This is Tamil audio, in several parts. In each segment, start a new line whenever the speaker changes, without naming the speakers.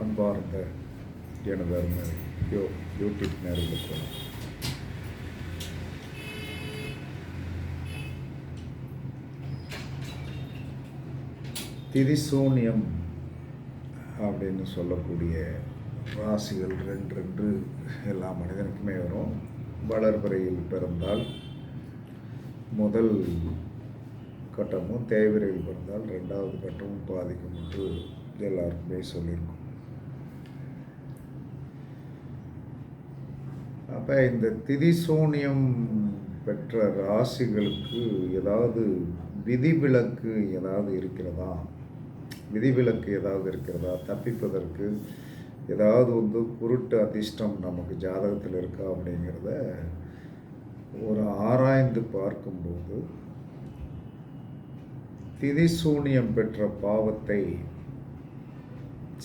அன்பார்ந்த எனது அருமை யோ யூடியூப் நேர்களுக்கு. திரிசூன்யம் அப்படின்னு சொல்லக்கூடிய ராசிகள் ரெண்டு ரெண்டு எல்லா மனிதனுக்குமே வரும். வளர்பிறையில் பிறந்தால் முதல் கட்டமும் தேய்விரையில் பிறந்தால் ரெண்டாவது கட்டமும் பாதிக்கும் என்று எல்லாருக்குமே சொல்லியிருக்கோம். அப்போ இந்த திரிசூனியம் பெற்ற ராசிகளுக்கு ஏதாவது விதிவிலக்கு ஏதாவது இருக்கிறதா? விதிவிலக்கு ஏதாவது இருக்கிறதா? தப்பிப்பதற்கு ஏதாவது வந்து குருட்டு அதிர்ஷ்டம் நமக்கு ஜாதகத்தில் இருக்கா அப்படிங்கிறத ஒரு ஆராய்ந்து பார்க்கும்போது திதிசூனியம் பெற்ற பாவத்தை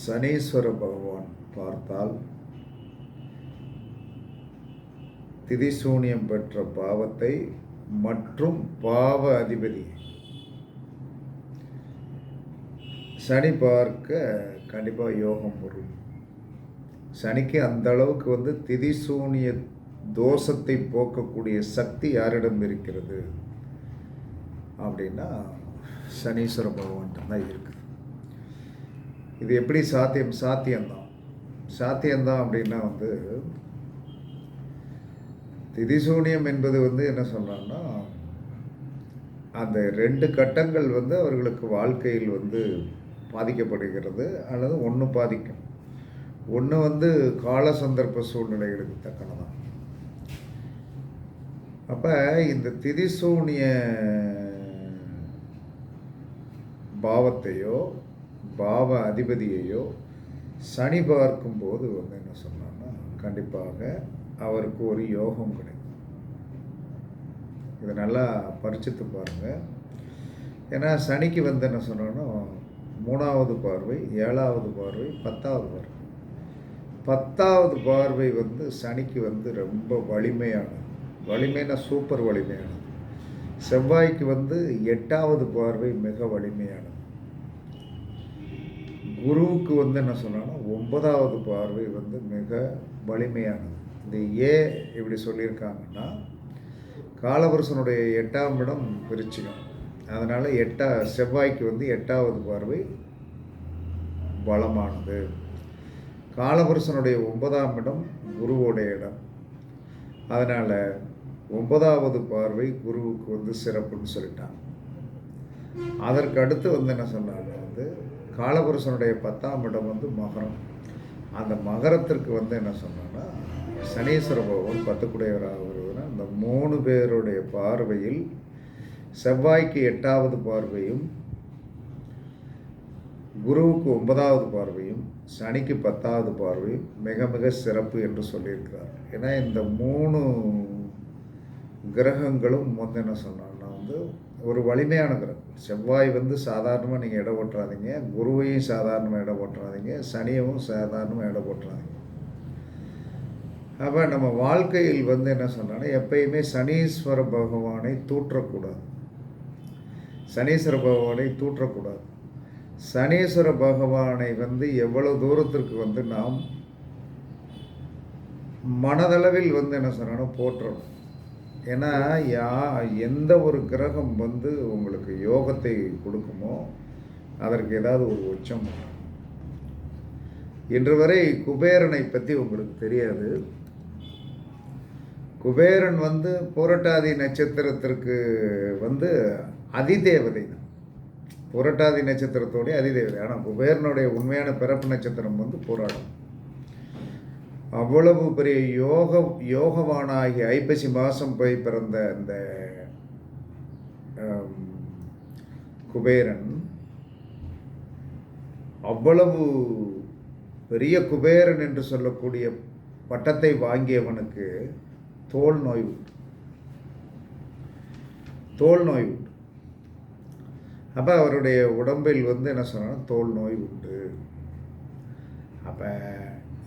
சனீஸ்வர பகவான் பார்த்தால் திதிசூனியம் பெற்ற பாவத்தை மற்றும் பாவ அதிபதி. சனி பார்க்க கண்டிப்பாக யோகம் வரும். சனிக்கு அந்த அளவுக்கு வந்து திதிசூனிய தோஷத்தை போக்கக்கூடிய சக்தி யாரிடம் இருக்கிறது? அப்படின்னா சனீஸ்வர பகவான்கிட்ட தான் இருக்குது. இது எப்படி சாத்தியம்? சாத்தியம்தான். சாத்தியம்தான் அப்படின்னா வந்து திதிசூனியம் என்பது வந்து என்ன சொல்கிறாங்கன்னா அந்த ரெண்டு கட்டங்கள் வந்து அவர்களுக்கு வாழ்க்கையில் வந்து பாதிக்கப்படுகிறது அல்லது ஒன்று பாதிக்கும். ஒன்று வந்து கால சந்தர்ப்ப சூழ்நிலைகளுக்கு தக்கனதான். அப்போ இந்த திதிசூனிய பாவத்தையோ பாவ அதிபதியையோ சனி பார்க்கும்போது வந்து என்ன சொன்னான்னா கண்டிப்பாக அவருக்கு ஒரு யோகம் கிடைக்கும். இதை நல்லா பரிச்சித்து பாருங்கள் ஏன்னா சனிக்கு வந்து என்ன சொன்னோன்னா மூணாவது பார்வை ஏழாவது பார்வை பத்தாவது பார்வை. பத்தாவது பார்வை வந்து சனிக்கு வந்து ரொம்ப வலிமையானது. வலிமைனா சூப்பர் வலிமையானது. செவ்வாய்க்கு வந்து எட்டாவது பார்வை மிக வலிமையானது. குருவுக்கு வந்து என்ன சொன்னாங்கன்னா ஒன்பதாவது பார்வை வந்து மிக வலிமையானது. இது ஏன் இப்படி சொல்லியிருக்காங்கன்னா காலபுருஷனுடைய எட்டாம் இடம் விருச்சிகம். அதனால் எட்டா செவ்வாய்க்கு வந்து எட்டாவது பார்வை பலமானது. காலபுருஷனுடைய ஒன்பதாம் இடம் குருவோடைய இடம். அதனால் ஒன்பதாவது பார்வை குருவுக்கு வந்து சிறப்புன்னு சொல்லிட்டாங்க. அதற்கு அடுத்து வந்து என்ன சொன்னாங்க வந்து காலபுருஷனுடைய பத்தாம் இடம் வந்து மகரம். அந்த மகரத்திற்கு வந்து என்ன சொன்னான்னா சனீஸ்வர பகவான் பத்துக்குடையவராக வருவதுனா இந்த மூணு பேருடைய பார்வையில் செவ்வாய்க்கு எட்டாவது பார்வையும் குருவுக்கு ஒன்பதாவது பார்வையும் சனிக்கு பத்தாவது பார்வையும் மிக மிக சிறப்பு என்று சொல்லியிருக்கிறார். ஏன்னா இந்த மூணு கிரகங்களும் வந்து என்ன சொன்னான்னா வந்து ஒரு வலிமையான கிரகம். செவ்வாய் வந்து சாதாரணமாக நீங்கள் இடம் ஓட்டுறாதீங்க குருவையும் சாதாரணமாக இடம் ஓட்டுறாதீங்க சனியவும் சாதாரணமாக இடம் ஓட்டுறாதீங்க அப்போ நம்ம வாழ்க்கையில் வந்து என்ன சொன்னான்னா எப்பயுமே சனீஸ்வர பகவானை தூற்றக்கூடாது. சனீஸ்வர பகவானை தூற்றக்கூடாது. சனீஸ்வர பகவானை வந்து எவ்வளோ தூரத்திற்கு வந்து நாம் மனதளவில் வந்து என்ன சொன்னாலும் போற்றணும். ஏன்னா யா எந்த ஒரு கிரகம் வந்து உங்களுக்கு யோகத்தை கொடுக்குமோ அதற்கு ஏதாவது ஒரு உச்சம் இன்று வரை குபேரனை பற்றி உங்களுக்கு தெரியாது. குபேரன் வந்து புரட்டாதி நட்சத்திரத்திற்கு வந்து அதிதேவதை. தான் புரட்டாதி நட்சத்திரத்தோடைய அதிதேவதை. ஆனால் குபேரனுடைய உண்மையான பிறப்பு நட்சத்திரம் வந்து போராடும் அவ்வளவு பெரிய யோக யோகவானாகி ஐப்பசி மாதம் போய் பிறந்த அந்த குபேரன் அவ்வளவு பெரிய குபேரன் என்று சொல்லக்கூடிய பட்டத்தை வாங்கியவனுக்கு தோல் நோய் உண்டு தோல் நோய் உண்டு அப்போ அவருடைய உடம்பில் வந்து என்ன சொன்னால் தோல் நோய் உண்டு. அப்போ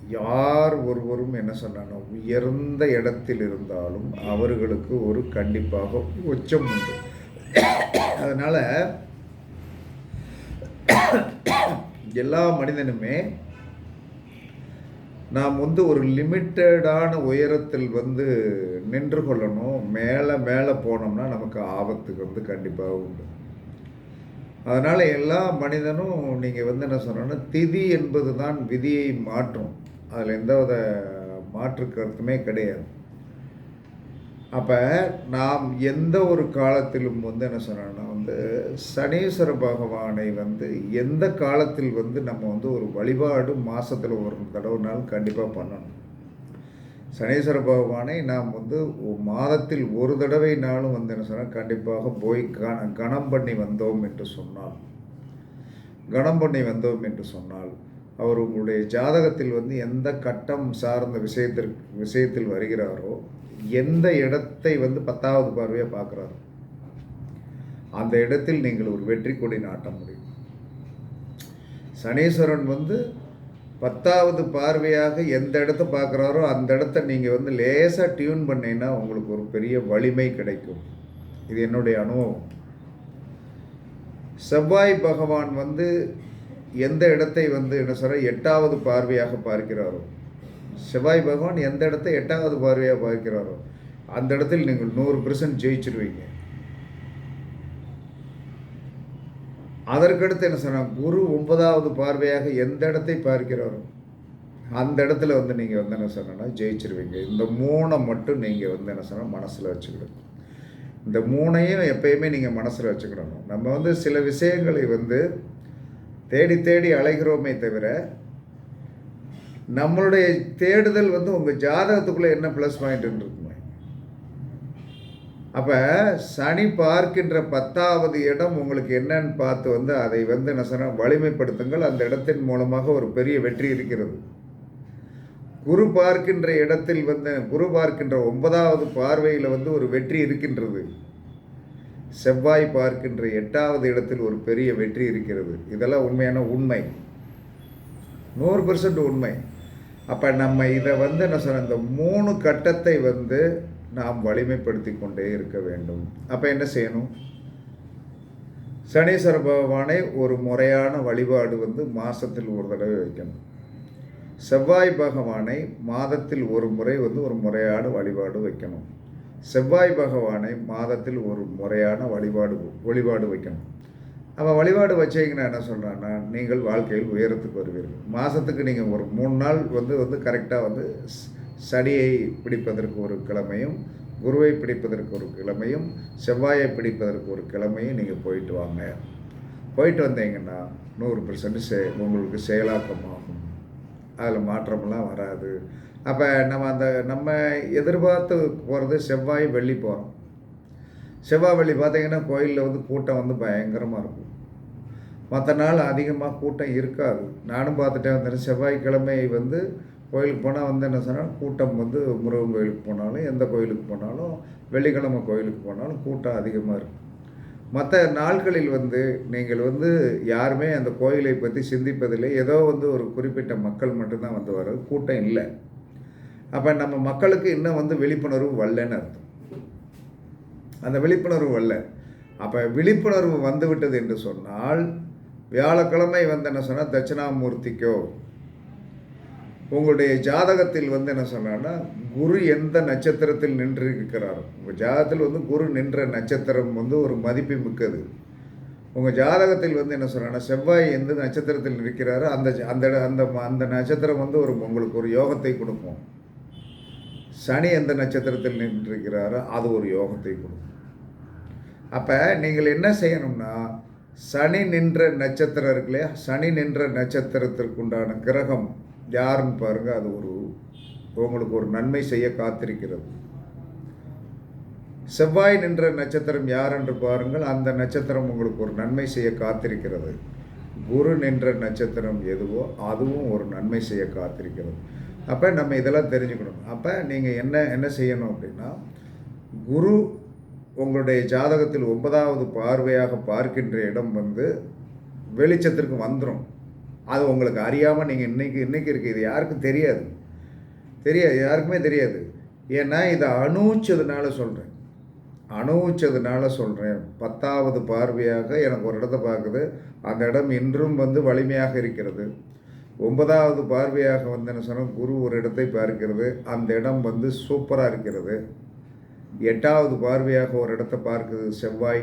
யார் ஒருவரும் என்ன சொன்னாங்க உயர்ந்த இடத்தில் இருந்தாலும் அவர்களுக்கு ஒரு கண்டிப்பாக உச்சம் உண்டு. அதனால் எல்லா மனிதனுமே நாம் வந்து ஒரு லிமிட்டடான உயரத்தில் வந்து நின்று கொள்ளணும். மேலே மேலே போனோம்னா நமக்கு ஆபத்துக்கு வந்து கண்டிப்பாக உண்டு. அதனால் எல்லா மனிதனும் நீங்கள் வந்து என்ன சொன்னோன்னா திதி என்பது தான் விதியை மாற்றும். அதில் எந்தவித மாற்று கருத்துமே கிடையாது. அப்போ நாம் எந்த ஒரு காலத்திலும் வந்து என்ன சொன்னோன்னா வந்து சனீஸ்வர பகவானை வந்து எந்த காலத்தில் வந்து நம்ம வந்து ஒரு வழிபாடு மாதத்தில் ஒரு தடவைனாலும் கண்டிப்பாக பண்ணணும். சனீஸ்வர பகவானை நாம் வந்து மாதத்தில் ஒரு தடவைனாலும் வந்து என்ன சொன்னால் கண்டிப்பாக போய் கண கணம் பண்ணி வந்தோம் என்று சொன்னால் கணம் பண்ணி வந்தோம் என்று சொன்னால் அவர் உங்களுடைய ஜாதகத்தில் வந்து எந்த கட்டம் சார்ந்த விஷயத்திற்கு விஷயத்தில் வருகிறாரோ எந்த இடத்தை வந்து பத்தாவது பார்வையாக பார்க்குறாரோ அந்த இடத்தில் நீங்கள் ஒரு வெற்றி கொடி நாட்ட முடியும். சனீஸ்வரன் வந்து பத்தாவது பார்வையாக எந்த இடத்த பார்க்குறாரோ அந்த இடத்த நீங்கள் வந்து லேசாக டியூன் பண்ணீங்கன்னா உங்களுக்கு ஒரு பெரிய வலிமை கிடைக்கும். இது என்னுடைய அனுபவம். செவ்வாய் பகவான் வந்து எந்த இடத்தை வந்து என்ன சொல்கிற எட்டாவது பார்வையாக பார்க்கிறாரோ. செவ்வாய் பகவான் எந்த இடத்த எட்டாவது பார்வையாக பார்க்கிறாரோ அந்த இடத்தில் நீங்கள் நூறு பர்சன்ட் ஜெயிச்சிருவீங்க. அதற்கடுத்து என்ன சொன்னால் குரு ஒன்பதாவது பார்வையாக எந்த இடத்தை பார்க்கிறாரோ அந்த இடத்துல வந்து நீங்கள் வந்து என்ன சொன்னா ஜெயிச்சிருவீங்க. இந்த மூணை மட்டும் நீங்கள் வந்து என்ன சொன்னால் மனசில் வச்சுக்கிடுங்க இந்த மூணையும் எப்பயுமே நீங்கள் மனசில் வச்சுக்கிடணும் நம்ம வந்து சில விஷயங்களை வந்து தேடி தேடி அலைகிறோமே தவிர நம்மளுடைய தேடுதல் வந்து உங்கள் ஜாதகத்துக்குள்ளே என்ன ப்ளஸ் பாயிண்ட் அப்போ சனி பார்க்கின்ற பத்தாவது இடம் உங்களுக்கு என்னன்னு பார்த்து வந்து அதை வந்து என்ன சொன்ன வலிமைப்படுத்துங்கள். அந்த இடத்தின் மூலமாக ஒரு பெரிய வெற்றி இருக்கிறது. குரு பார்க்கின்ற இடத்தில் வந்து குரு பார்க்கின்ற ஒன்பதாவது பார்வையில் வந்து ஒரு வெற்றி இருக்கின்றது. செவ்வாய் பார்க்கின்ற எட்டாவது இடத்தில் ஒரு பெரிய வெற்றி இருக்கிறது. இதெல்லாம் உண்மையான உண்மை. நூறு பர்சன்ட் உண்மை. அப்போ நம்ம இதை வந்து என்ன சொன்ன இந்த மூணு கட்டத்தை வந்து நாம் வலிமைப்படுத்தி கொண்டே இருக்க வேண்டும். அப்போ என்ன செய்யணும்? சனீஸ்வர பகவானை ஒரு முறையான வழிபாடு வந்து மாதத்தில் ஒரு தடவை வைக்கணும். செவ்வாய் பகவானை மாதத்தில் ஒரு முறை வந்து ஒரு முறையான வழிபாடு வைக்கணும். செவ்வாய் பகவானை மாதத்தில் ஒரு முறையான வழிபாடு வழிபாடு வைக்கணும். அப்போ வழிபாடு வச்சீங்கன்னா என்ன சொல்கிறான்னா நீங்கள் வாழ்க்கையில் உயரத்துக்கு வருவீர்கள். மாதத்துக்கு நீங்கள் ஒரு மூணு நாள் வந்து வந்து கரெக்டாக வந்து சனியை பிடிப்பதற்கு ஒரு கிழமையும் குருவை பிடிப்பதற்கு ஒரு கிழமையும் செவ்வாயை பிடிப்பதற்கு ஒரு கிழமையும் நீங்கள் போயிட்டு வாங்க. போயிட்டு வந்தீங்கன்னா நூறு பர்சன்ட் செ உங்களுக்கு செயலாக்கமாகும். அதில் மாற்றமெல்லாம் வராது. அப்போ நம்ம அந்த நம்ம எதிர்பார்த்து போகிறது செவ்வாய் வெள்ளி போகிறோம் செவ்வாய் வெள்ளி பார்த்தீங்கன்னா கோயிலில் வந்து கூட்டம் வந்து பயங்கரமாக இருக்கும். மற்ற நாள் அதிகமாக கூட்டம் இருக்காது. நானும் பார்த்துட்டேன் வந்தேன் செவ்வாய்க்கிழமை வந்து கோயிலுக்கு போனால் வந்து என்ன சொன்னால் கூட்டம் வந்து முருகன் கோயிலுக்கு போனாலும் எந்த கோயிலுக்கு போனாலும் வெள்ளிக்கிழமை கோயிலுக்கு போனாலும் கூட்டம் அதிகமாக இருக்கும். மற்ற நாட்களில் வந்து நீங்கள் வந்து யாருமே அந்த கோயிலை பற்றி சிந்திப்பதில்லை. ஏதோ வந்து ஒரு குறிப்பிட்ட மக்கள் மட்டும்தான் வந்து வர்றது. கூட்டம் இல்லை. அப்போ நம்ம மக்களுக்கு இன்னும் வந்து விழிப்புணர்வு வரலன்னு அர்த்தம். அந்த விழிப்புணர்வு வரல. அப்போ விழிப்புணர்வு வந்துவிட்டது என்று சொன்னால் வியாழக்கிழமை வந்து என்ன சொன்னால் தட்சிணாமூர்த்திக்கோ உங்களுடைய ஜாதகத்தில் வந்து என்ன சொன்னான்னா குரு எந்த நட்சத்திரத்தில் நின்று இருக்கிறாரோ உங்கள் ஜாதகத்தில் வந்து குரு நின்ற நட்சத்திரம் வந்து ஒரு மதிப்பு மிக்கது. உங்கள் ஜாதகத்தில் வந்து என்ன சொல்கிறாங்கன்னா செவ்வாய் எந்த நட்சத்திரத்தில் இருக்கிறாரோ அந்த அந்த அந்த ம- அந்த நட்சத்திரம் வந்து ஒரு உங்களுக்கு ஒரு யோகத்தை கொடுக்கும். சனி எந்த நட்சத்திரத்தில் நின்றிருக்கிறாரோ அது ஒரு யோகத்தை கொடுக்கும். அப்போ நீங்கள் என்ன செய்யணும்னா சனி நின்ற நட்சத்திரம் இருக்கு இல்லையா சனி நின்ற நட்சத்திரத்திற்குண்டான கிரகம் யாருன்னு பாருங்கள் அது ஒரு உங்களுக்கு ஒரு நன்மை செய்ய காத்திருக்கிறது. செவ்வாய் நின்ற நட்சத்திரம் யார் என்று பாருங்கள் அந்த நட்சத்திரம் உங்களுக்கு ஒரு நன்மை செய்ய காத்திருக்கிறது. குரு நின்ற நட்சத்திரம் எதுவோ அதுவும் ஒரு நன்மை செய்ய காத்திருக்கிறது. அப்போ நம்ம இதெல்லாம் தெரிஞ்சுக்கணும். அப்போ நீங்கள் என்ன என்ன செய்யணும் அப்படின்னா குரு உங்களுடைய ஜாதகத்தில் ஒன்பதாவது பார்வையாக பார்க்கின்ற இடம் வந்து வெளிச்சத்திற்கு வந்துடும் அது உங்களுக்கு அறியாமல் நீங்கள் இன்றைக்கி இன்றைக்கி இருக்குது இது யாருக்கும் தெரியாது. தெரியாது. யாருக்குமே தெரியாது. ஏன்னா இதை அனுபவிச்சதுனால சொல்கிறேன் அனுபவிச்சதுனால சொல்கிறேன் பத்தாவது பார்வையாக எனக்கு ஒரு இடத்த பார்க்குது. அந்த இடம் இன்றும் வந்து வலிமையாக இருக்கிறது. ஒன்பதாவது பார்வையாக வந்து என்ன சொன்னால் குரு ஒரு இடத்தை பார்க்கிறது. அந்த இடம் வந்து சூப்பராக இருக்கிறது. எட்டாவது பார்வையாக ஒரு இடத்த பார்க்குது செவ்வாய்.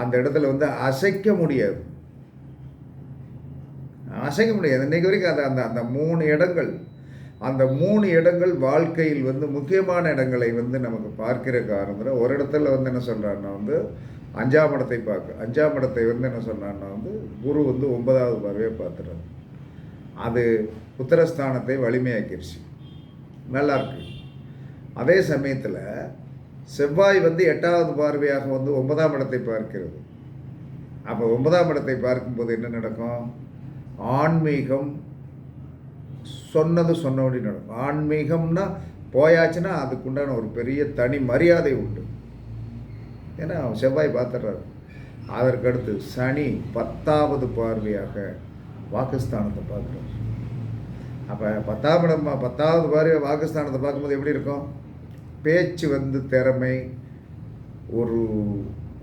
அந்த இடத்துல வந்து அசைக்க முடியாது. அசைக்க முடியாது. இன்னைக்கு வரைக்கும் அந்த அந்த அந்த மூணு இடங்கள் அந்த மூணு இடங்கள் வாழ்க்கையில் வந்து முக்கியமான இடங்களை வந்து நமக்கு பார்க்கிற காரணத்தில் ஒரு இடத்துல வந்து என்ன சொல்கிறான்னா வந்து அஞ்சாம் இடத்தை பார்க்க. அஞ்சாம் இடத்தை வந்து என்ன சொல்கிறான்னா வந்து குரு வந்து ஒன்பதாவது பார்வையை பார்த்துறாரு. அது உத்தரஸ்தானத்தை வலிமையாக்கிருச்சு. நல்லாயிருக்கு அதே சமயத்தில் செவ்வாய் வந்து எட்டாவது பார்வையாக வந்து ஒன்பதாம் இடத்தை பார்க்கிறது. அப்போ ஒன்பதாம் இடத்தை பார்க்கும்போது என்ன நடக்கும்? ஆன்மீகம் சொன்னது சொன்னபடி நடக்கும். ஆன்மீகம்னா போயாச்சுன்னா அதுக்குண்டான ஒரு பெரிய தனி மரியாதை உண்டு. ஏன்னா அவன் செவ்வாய் பார்த்துடுறாரு. அதற்கடுத்து சனி பத்தாவது பார்வையாக வாக்குஸ்தானத்தை பார்க்குறாரு. அப்போ பத்தாம் இடம் பத்தாவது பார்வை வாக்குஸ்தானத்தை பார்க்கும்போது எப்படி இருக்கும்? பேச்சு வந்து திறமை ஒரு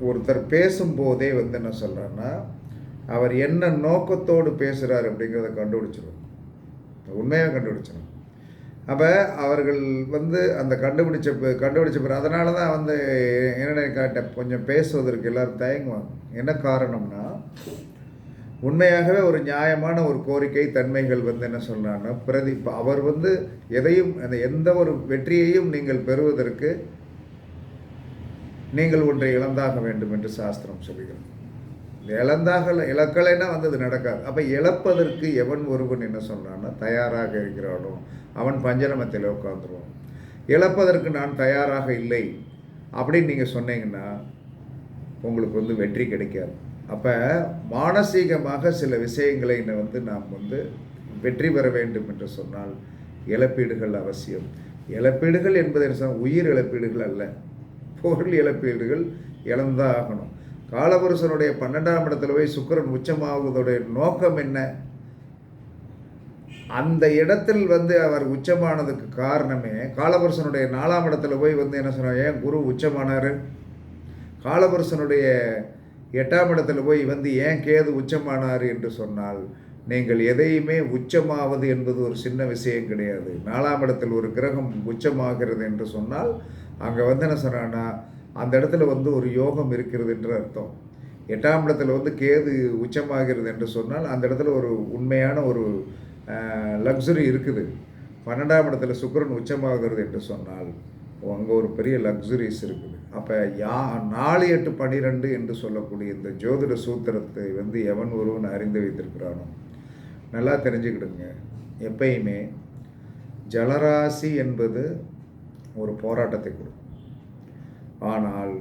ஒருத்தர் பேசும்போதே வந்து என்ன சொல்கிறாருன்னா அவர் என்ன நோக்கத்தோடு பேசுகிறார் அப்படிங்கிறத கண்டுபிடிச்சிடும் உண்மையாக கண்டுபிடிச்சிடும் அப்போ அவர்கள் வந்து அந்த கண்டுபிடிச்ச கண்டுபிடிச்ச பிறகு அதனால தான் வந்து என்ன காட்ட கொஞ்சம் பேசுவதற்கு எல்லோரும் தயங்குவாங்க. என்ன காரணம்னா உண்மையாகவே ஒரு நியாயமான ஒரு கோரிக்கை தன்மைகள் வந்து என்ன சொல்கிறாங்கன்னா பிரதி அவர் வந்து எதையும் அந்த எந்த ஒரு வெற்றியையும் நீங்கள் பெறுவதற்கு நீங்கள் ஒன்றை இழந்தாக வேண்டும் என்று சாஸ்திரம் சொல்கிறது. இழந்தாக இழக்கலைன்னா வந்து அது நடக்காது. அப்போ இழப்பதற்கு எவன் ஒருவன் என்ன சொல்கிறான்னா தயாராக இருக்கிறானோ அவன் பஞ்சரமத்தில் உட்காந்துருவான் இழப்பதற்கு நான் தயாராக இல்லை அப்படின்னு நீங்கள் சொன்னீங்கன்னா உங்களுக்கு வந்து வெற்றி கிடைக்காது. அப்போ மானசீகமாக சில விஷயங்களை இன்ன வந்து நாம் வந்து வெற்றி பெற வேண்டும் என்று சொன்னால் இழப்பீடுகள் அவசியம். இழப்பீடுகள் என்பது என்ன உயிர் இழப்பீடுகள் அல்ல. பொருள் இழப்பீடுகள் இழந்தான் ஆகணும். காலபுருஷனுடைய பன்னெண்டாம் இடத்துல போய் சுக்கிரன் உச்சமாகுவதுடைய நோக்கம் என்ன? அந்த இடத்தில் வந்து அவர் உச்சமானதுக்கு காரணமே காலபுருஷனுடைய நாலாம் இடத்துல போய் வந்து என்ன சொன்னார்? ஏன் குரு உச்சமானார்? காலபுருஷனுடைய எட்டாம் இடத்துல போய் வந்து ஏன் கேது உச்சமானார் என்று சொன்னால் நீங்கள் எதையுமே உச்சமாவது என்பது ஒரு சின்ன விஷயம் கிடையாது. நாலாம் இடத்தில் ஒரு கிரகம் உச்சமாகிறது என்று சொன்னால் அங்கே வந்து என்ன சொன்னான்னா அந்த இடத்துல வந்து ஒரு யோகம் இருக்கிறது என்று அர்த்தம். எட்டாம் இடத்துல வந்து கேது உச்சமாகிறது என்று சொன்னால் அந்த இடத்துல ஒரு உண்மையான ஒரு லக்ஸுரி இருக்குது. பன்னெண்டாம் இடத்துல சுக்கரன் உச்சமாகிறது என்று சொன்னால் அங்கே ஒரு பெரிய லக்ஸுரிஸ் இருக்குது. அப்போ யா நாலு எட்டு பன்னிரெண்டு என்று சொல்லக்கூடிய இந்த ஜோதிட சூத்திரத்தை வந்து எவன் ஒருவன் அறிந்து வைத்திருக்கிறானோ? நல்லா தெரிஞ்சுக்கிடுங்க. எப்பயுமே ஜலராசி என்பது ஒரு போராட்டத்தை கொடுக்கும். ஆனால்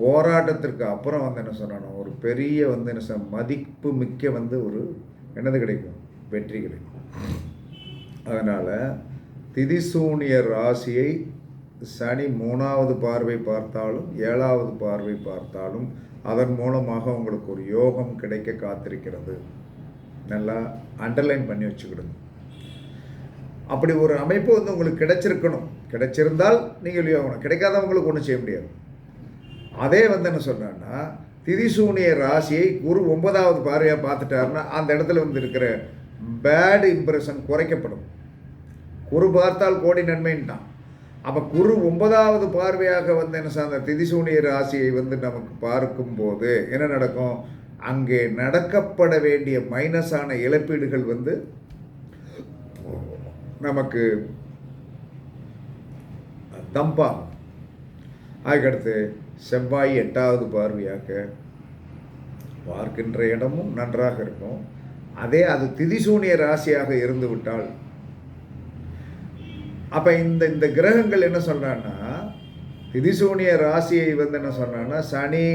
போராட்டத்திற்கு அப்புறம் வந்து என்ன சொன்னானோ ஒரு பெரிய வந்து என்ன சொன்ன மதிப்பு மிக்க வந்து ஒரு என்னது கிடைக்கும்? வெற்றி கிடைக்கும். அதனால் திதிசூனிய ராசியை சனி மூணாவது பார்வை பார்த்தாலும் ஏழாவது பார்வை பார்த்தாலும் அதன் மூலமாக உங்களுக்கு ஒரு யோகம் கிடைக்க காத்திருக்கிறது. நல்லா அண்டர்லைன் பண்ணி வச்சுக்கிடுங்க. அப்படி ஒரு அமைப்பு வந்து உங்களுக்கு கிடைச்சிருக்கணும். கிடைச்சிருந்தால் நீங்கள் யோகம் கிடைக்காதவங்களுக்கு ஒன்றும் செய்ய முடியாது. அதே வந்து என்ன சொன்னான்னா திதிசூனிய ராசியை குரு ஒன்பதாவது பார்வையாக பார்த்துட்டாருன்னா அந்த இடத்துல வந்து இருக்கிற பேடு இம்ப்ரெஷன் குறைக்கப்படும். குரு பார்த்தால் கோடி நன்மைன்ட்டான். அப்போ குரு ஒன்பதாவது பார்வையாக வந்து என்ன சார் அந்த திதிசூனிய ராசியை வந்து நமக்கு பார்க்கும்போது என்ன நடக்கும்? அங்கே நடக்கப்பட வேண்டிய மைனஸான இழப்பீடுகள் வந்து நமக்கு தம்பா அதுக்கடுத்து செவ்வாய் எட்டாவது பார்வையாக பார்க்கின்ற இடமும் நன்றாக இருக்கும். அதே அது திதிசூனிய ராசியாக இருந்து விட்டால் அப்போ இந்த இந்த கிரகங்கள் என்ன சொல்கிறான்னா திதிசூனிய ராசியை வந்து என்ன சொன்னான்னா சனி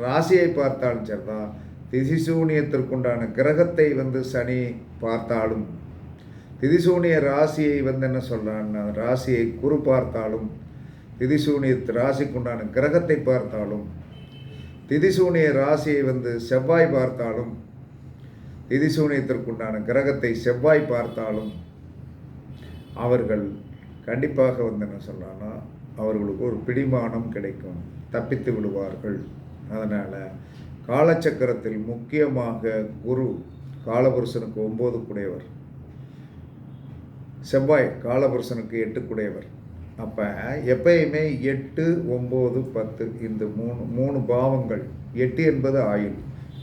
ராசியை பார்த்தாலும் சரிதான் திதிசூனியத்திற்குண்டான கிரகத்தை வந்து சனி பார்த்தாலும் திதிசூனிய ராசியை வந்து என்ன சொல்கிறான்னா ராசியை குரு பார்த்தாலும் திதிசூனியத்து ராசிக்குண்டான கிரகத்தை பார்த்தாலும் திதிசூனிய ராசியை வந்து செவ்வாய் பார்த்தாலும் திதிசூனியத்திற்குண்டான கிரகத்தை செவ்வாய் பார்த்தாலும் அவர்கள் கண்டிப்பாக வந்து என்ன சொல்கிறான்னா அவர்களுக்கு ஒரு பிடிமானம் கிடைக்கும். தப்பித்து விடுவார்கள். அதனால் காலச்சக்கரத்தில் முக்கியமாக குரு காலபுருஷனுக்கு ஒம்பது கூடையவர். செவ்வாய் காலபுருஷனுக்கு எட்டுக்குடையவர். அப்போ எப்பயுமே எட்டு ஒம்பது பத்து இந்த மூணு மூணு பாவங்கள். எட்டு என்பது ஆயுள்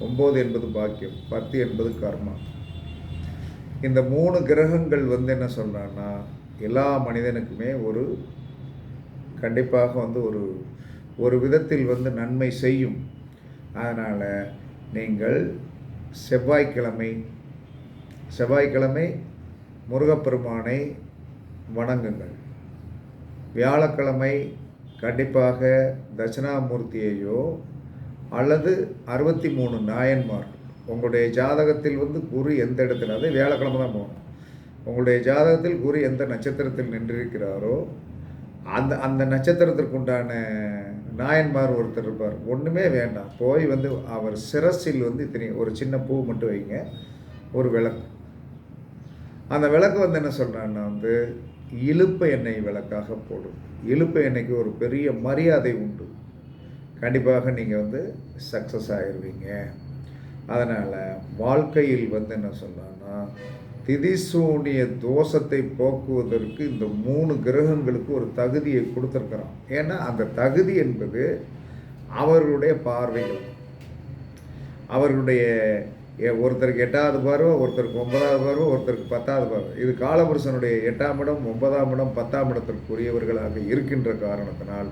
ஒம்பது என்பது பாக்கியம் பத்து என்பது கர்மா. இந்த மூணு கிரகங்கள் வந்து என்ன சொல்கிறான்னா எல்லா மனிதனுக்குமே ஒரு கண்டிப்பாக வந்து ஒரு ஒரு விதத்தில் வந்து நன்மை செய்யும். அதனால் நீங்கள் செவ்வாய்க்கிழமை செவ்வாய்க்கிழமை முருகப்பெருமானை வணங்குங்கள். வியாழக்கிழமை கண்டிப்பாக தட்சிணாமூர்த்தியையோ அல்லது அறுபத்தி மூணு நாயன்மார் உங்களுடைய ஜாதகத்தில் வந்து குரு எந்த இடத்துல அது வியாழக்கிழமை தான் போகணும். உங்களுடைய ஜாதகத்தில் குரு எந்த நட்சத்திரத்தில் நின்றிருக்கிறாரோ அந்த அந்த நட்சத்திரத்திற்கு உண்டான நாயன்மார் ஒருத்தர் இருப்பார். ஒன்றுமே வேண்டாம். போய் வந்து அவர் சிரசில் வந்து இத்தனை ஒரு சின்ன பூ மட்டும் வைங்க. ஒரு விளக்கு. அந்த விளக்கு வந்து என்ன சொல்கிறான்னா வந்து இழுப்ப எண்ணெய் விளக்காக போடும். இழுப்ப எண்ணெய்க்கு ஒரு பெரிய மரியாதை உண்டு. கண்டிப்பாக நீங்கள் வந்து சக்ஸஸ் ஆகிடுவீங்க அதனால் வாழ்க்கையில் வந்து என்ன சொன்னான்னா திதிசூனிய தோஷத்தை போக்குவதற்கு இந்த மூணு கிரகங்களுக்கு ஒரு தகுதியை கொடுத்துருக்குறோம். ஏன்னா அந்த தகுதி என்பது அவர்களுடைய பார்வைகள். அவர்களுடைய ஒருத்தருக்கு எட்டாவது பார்வை ஒருத்தருக்கு ஒன்பதாவது பார்வை ஒருத்தருக்கு பத்தாவது பார்வை. இது காலபுருஷனுடைய எட்டாம் இடம் ஒன்பதாம் இடம் பத்தாம் இடத்திற்குரியவர்களாக இருக்கின்ற காரணத்தினால்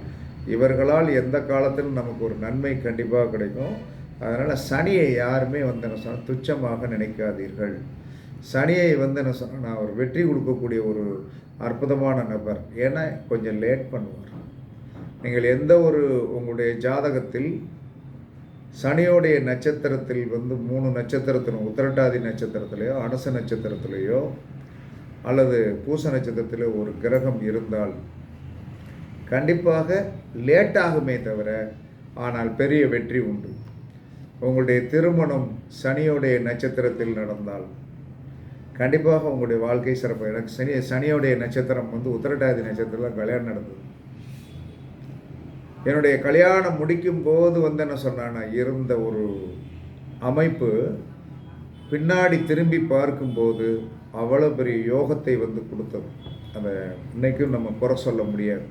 இவர்களால் எந்த காலத்திலும் நமக்கு ஒரு நன்மை கண்டிப்பாக கிடைக்கும். அதனால் சனியை யாருமே வந்து என்ன சொன்னால் துச்சமாக நினைக்காதீர்கள். சனியை வந்து என்ன சொன்னால் நான் ஒரு வெற்றி கொடுக்கக்கூடிய ஒரு அற்புதமான நபர். ஏன்னா கொஞ்சம் லேட் பண்ணுவார். நீங்கள் எந்த ஒரு உங்களுடைய ஜாதகத்தில் சனியோடைய நட்சத்திரத்தில் வந்து மூணு நட்சத்திரத்திலும் உத்திரட்டாதி நட்சத்திரத்திலேயோ அனுச நட்சத்திரத்திலேயோ அல்லது பூச நட்சத்திரத்திலே ஒரு கிரகம் இருந்தால் கண்டிப்பாக லேட்டாகுமே தவிர ஆனால் பெரிய வெற்றி உண்டு. உங்களுடைய திருமணம் சனியோடைய நட்சத்திரத்தில் நடந்தால் கண்டிப்பாக உங்களுடைய வாழ்க்கை சிறப்பு. எனக்கு சனி சனியோடைய நட்சத்திரம் வந்து உத்திரட்டாதி நட்சத்திரத்தில் கல்யாணம் நடந்தது. என்னுடைய கல்யாணம் முடிக்கும் போது வந்து என்ன சொன்னான்னா இருந்த ஒரு அமைப்பு பின்னாடி திரும்பி பார்க்கும்போது அவ்வளோ பெரிய யோகத்தை வந்து கொடுத்தது. அதை இன்றைக்கும் நம்ம குறை சொல்ல முடியாது.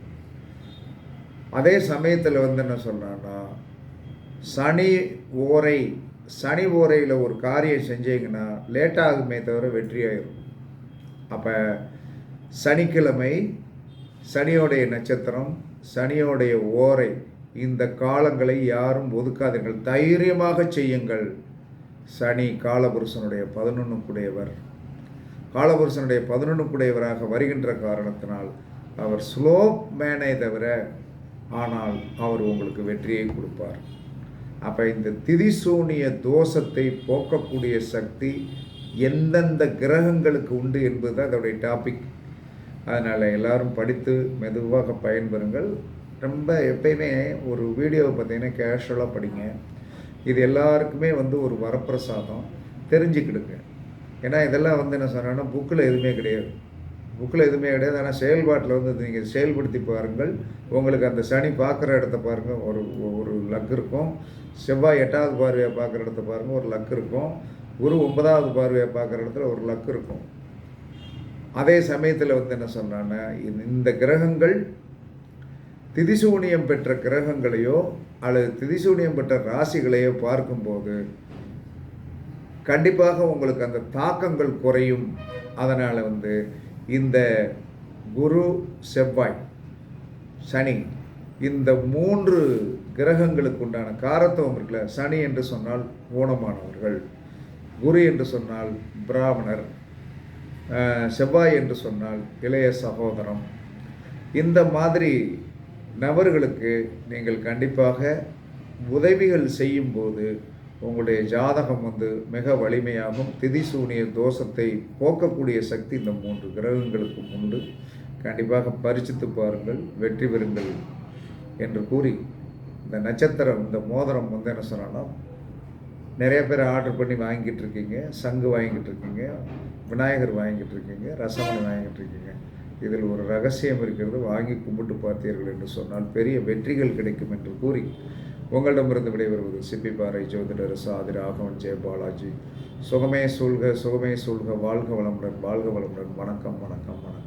அதே சமயத்தில் வந்து என்ன சொன்னான்னா சனி ஓரை சனி ஓரையில் ஒரு காரியம் செஞ்சீங்கன்னா லேட்டாகுமே தவிர வெற்றியாயிரும் அப்போ சனிக்கிழமை சனியோடைய நட்சத்திரம் சனியோடைய ஓரை இந்த காலங்களை யாரும் ஒதுக்காதீர்கள். தைரியமாக செய்யுங்கள். சனி காலபுருஷனுடைய பதினொன்றுக்குடையவர் காலபுருஷனுடைய பதினொன்றுக்குடையவராக வருகின்ற காரணத்தினால் அவர் ஸ்லோ மேனே தவிர ஆனால் அவர் உங்களுக்கு வெற்றியை கொடுப்பார். அப்போ இந்த திதிசூனிய தோஷத்தை போக்கக்கூடிய சக்தி எந்தெந்த கிரகங்களுக்கு உண்டு என்பது அதோடைய டாபிக் அதனால் எல்லோரும் படித்து மெதுவாக பயன்பெறுங்கள். ரொம்ப எப்பயுமே ஒரு வீடியோவை பார்த்தீங்கன்னா கேஷுவலாக படிங்க. இது எல்லாருக்குமே வந்து ஒரு வரப்பிரசாதம். தெரிஞ்சுக்கிடுங்க. ஏன்னா இதெல்லாம் வந்து என்ன சொன்னேன்னா புக்கில் எதுவுமே கிடையாது. புக்கில் எதுவுமே கிடையாது. ஆனால் செயல்பாட்டில் வந்து நீங்கள் செயல்படுத்தி பாருங்கள். உங்களுக்கு அந்த சனி பார்க்குற இடத்த பாருங்கள் ஒரு ஒரு லக் இருக்கும். செவ்வாய் எட்டாவது பார்வையை பார்க்குற இடத்த பாருங்கள் ஒரு லக் இருக்கும். குரு ஒன்பதாவது பார்வையை பார்க்குற இடத்துல ஒரு லக் இருக்கும். அதே சமயத்தில் வந்து என்ன சொன்னான்னா இந்த- இந்த கிரகங்கள் திதிசூனியம் பெற்ற கிரகங்களையோ அல்லது திதிசூனியம் பெற்ற ராசிகளையோ பார்க்கும்போது கண்டிப்பாக உங்களுக்கு அந்த தாக்கங்கள் குறையும். அதனால் வந்து இந்த குரு செவ்வாய் சனி இந்த மூன்று கிரகங்களுக்கு உண்டான காரத்துவம் இருக்குல்ல சனி என்று சொன்னால் ஊனமானவர்கள் குரு என்று சொன்னால் பிராமணர் செவ்வாய் என்று சொன்னால் இளைய சகோதரம். இந்த மாதிரி நபர்களுக்கு நீங்கள் கண்டிப்பாக உதவிகள் செய்யும்போது உங்களுடைய ஜாதகம் வந்து மிக வலிமையாகும். திதிசூனிய தோஷத்தை போக்கக்கூடிய சக்தி இந்த மூன்று கிரகங்களுக்கும் உண்டு. கண்டிப்பாக பரிசித்து பாருங்கள் வெற்றி பெறுங்கள் என்று கூறி இந்த நட்சத்திரம் இந்த மோதிரம் வந்து என்ன சொன்னால் நிறைய பேர் ஆர்டர் பண்ணி வாங்கிட்டு இருக்கீங்க சங்கு வாங்கிட்டு இருக்கீங்க விநாயகர் வாங்கிட்டு இருக்கீங்க ரசமணி வாங்கிட்டு இருக்கீங்க இதில் ஒரு ரகசியம் இருக்கிறது வாங்கி கும்பிட்டு பார்த்தீர்கள் என்று சொன்னால் பெரிய வெற்றிகள் கிடைக்கும் என்று கூறி உங்களிடமிருந்து விடைபெறுவது சிப்பிப்பாறை ஜோதிடர் சாதி ராகவன் ஜெயபாலாஜி சுகமே சூழ்க சுகமே சூழ்க வாழ்க வளமுடன் வாழ்க வளமுடன். வணக்கம் வணக்கம் வணக்கம்.